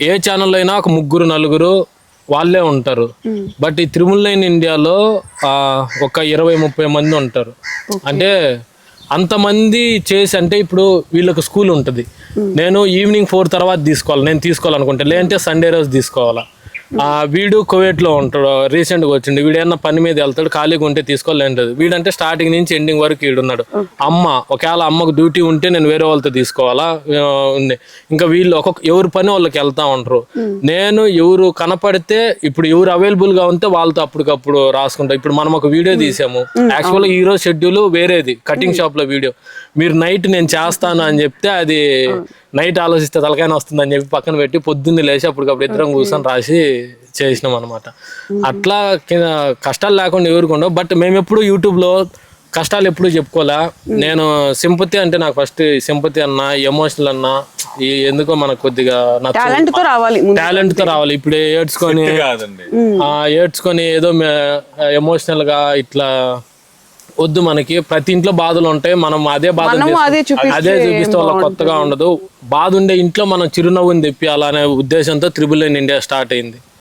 ఏ ఛానల్లో అయినా ఒక ముగ్గురు నలుగురు వాళ్ళే ఉంటారు. బట్ ఈ త్రిముల్ లైన్ ఇండియాలో ఒక ఇరవై ముప్పై మంది ఉంటారు. అంటే అంతమంది చేసి అంటే ఇప్పుడు వీళ్ళకి స్కూల్ ఉంటుంది. నేను ఈవినింగ్ ఫోర్ తర్వాత తీసుకోవాలి. నేను తీసుకోవాలనుకుంటే లేదంటే సండే రోజు తీసుకోవాలా. ఆ వీడు కువైట్లో ఉంటాడు. రీసెంట్గా వచ్చిండు. వీడు ఏమన్నా పని మీద వెళ్తాడు ఖాళీగా ఉంటే తీసుకోవాలంటది వీడంటే స్టార్టింగ్ నుంచి ఎండింగ్ వరకు వీడున్నాడు అమ్మ ఒకవేళ అమ్మకు డ్యూటీ ఉంటే నేను వేరే వాళ్ళతో తీసుకోవాలా? ఉంది ఇంకా వీళ్ళు ఒక్కొక్క ఎవరి పని వాళ్ళకి వెళ్తా ఉంటారు. నేను ఎవరు కనపడితే ఇప్పుడు ఎవరు అవైలబుల్గా ఉంటే వాళ్ళతో అప్పటికప్పుడు రాసుకుంటా. ఇప్పుడు మనం ఒక వీడియో తీసాము. యాక్చువల్గా ఈ రోజు షెడ్యూల్ వేరేది. కటింగ్ షాప్లో వీడియో. మీరు నైట్ నేను చేస్తాను అని చెప్తే అది నైట్ ఆలోచిస్తే తలకైనా వస్తుందని చెప్పి పక్కన పెట్టి పొద్దున్నే లేచి అప్పటికప్పుడు ఇద్దరం కూర్చొని రాసి చేసినాం అనమాట అట్లా కింద కష్టాలు లేకుండా ఎవరికి ఉండవు బట్ మేము ఎప్పుడు యూట్యూబ్లో కష్టాలు ఎప్పుడు చెప్పుకోలే నేను సింపతి అంటే నాకు ఫస్ట్ సింపతి అన్న ఎమోషనల్ అన్న ఈ ఎందుకో మనకు కొద్దిగా టాలెంట్తో రావాలి టాలెంట్తో రావాలి. ఇప్పుడు ఏడ్చుకొని ఏడ్చుకొని ఏదో ఎమోషనల్గా ఇట్లా వద్దు మనకి. ప్రతి ఇంట్లో బాధలు ఉంటాయి. మనం అదే బాధ అదే చూపిస్తే వాళ్ళకి కొత్తగా ఉండదు. బాధ ఉండే ఇంట్లో మనం చిరునవ్వుని తెప్పియాలనే ఉద్దేశంతో త్రిబుల్ ఇన్ ఇండియా స్టార్ట్ అయింది.